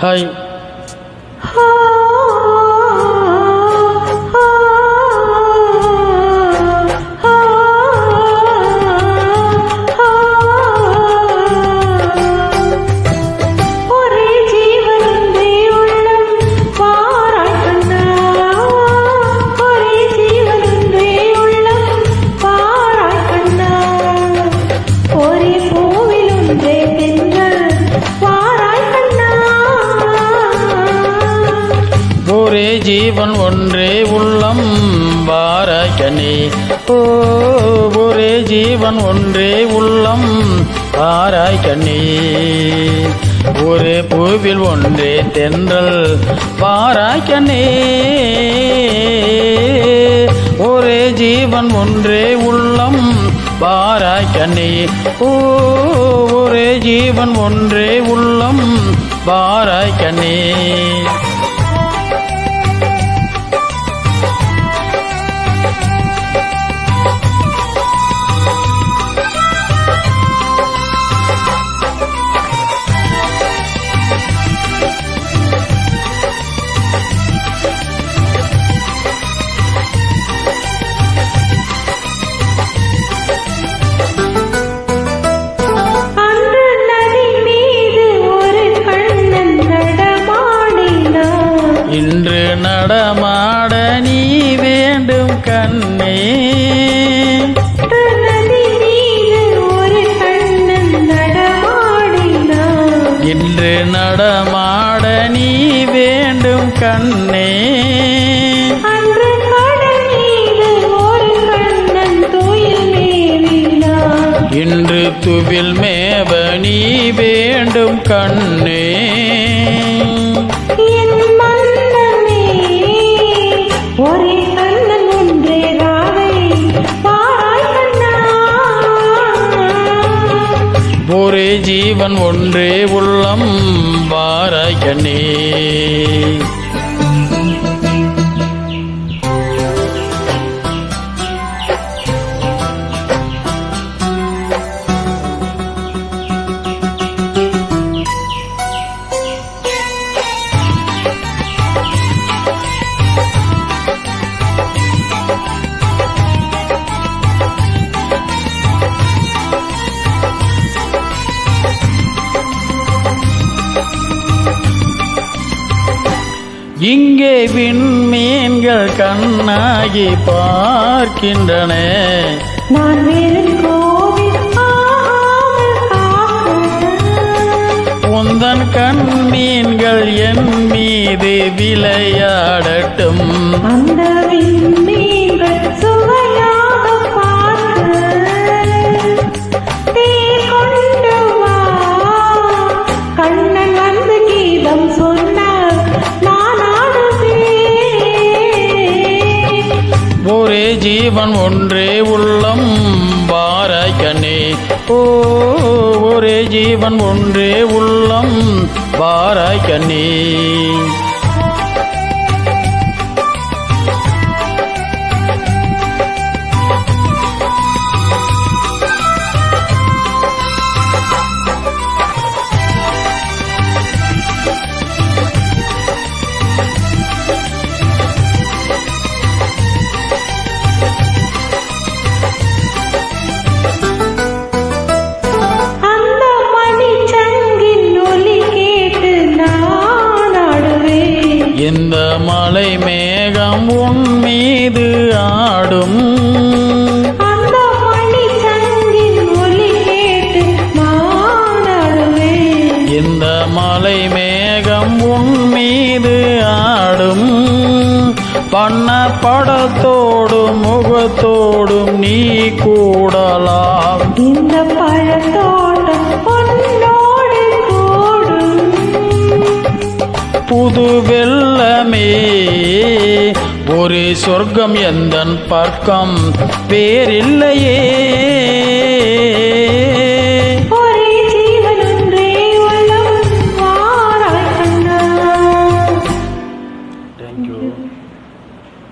Hi ஒரே ஜீவன் ஒன்றே உள்ளம் வாராய்க்கனே ஓ ஒரே ஜீவன் ஒன்றே உள்ளம் வாராய்க்கனே ஒரே பூவில் ஒன்றே தென்றல் வாராய்க்கனே ஒரே ஜீவன் ஒன்றே உள்ளம் வாராய்க்கனே ஓ ஒரே ஜீவன் ஒன்றே உள்ளம் வாராய்க்கனே நடமாட நீ வேண்டும் கண்ணே. இன்று நடமாட நீ வேண்டும் கண்ணே. இன்று துவில் மேவ நீ வேண்டும் கண்ணே. ஒரே ஜீவன் ஒன்றே உள்ளம் வாராய் இங்கே விண்மீன்கள் கண்ணாகி பார்க்கின்றன. நான் உந்தன் கண்மீன்கள் என் மீது விளையாடட்டும். அந்த ஜீவன் ஒன்றே உள்ளம் பாரகனே ஓ ஒரே ஜீவன் ஒன்றே உள்ளம் பாரகனே உன் மீது ஆடும். இந்த மலை மேகம் உன் மீது ஆடும். பண்ண படத்தோடும் முகத்தோடும் நீ கூடலாம். இந்த புது வெள்ளமே ஒரே சொர்க்கம் எந்தன் பக்கம் வேறில்லையே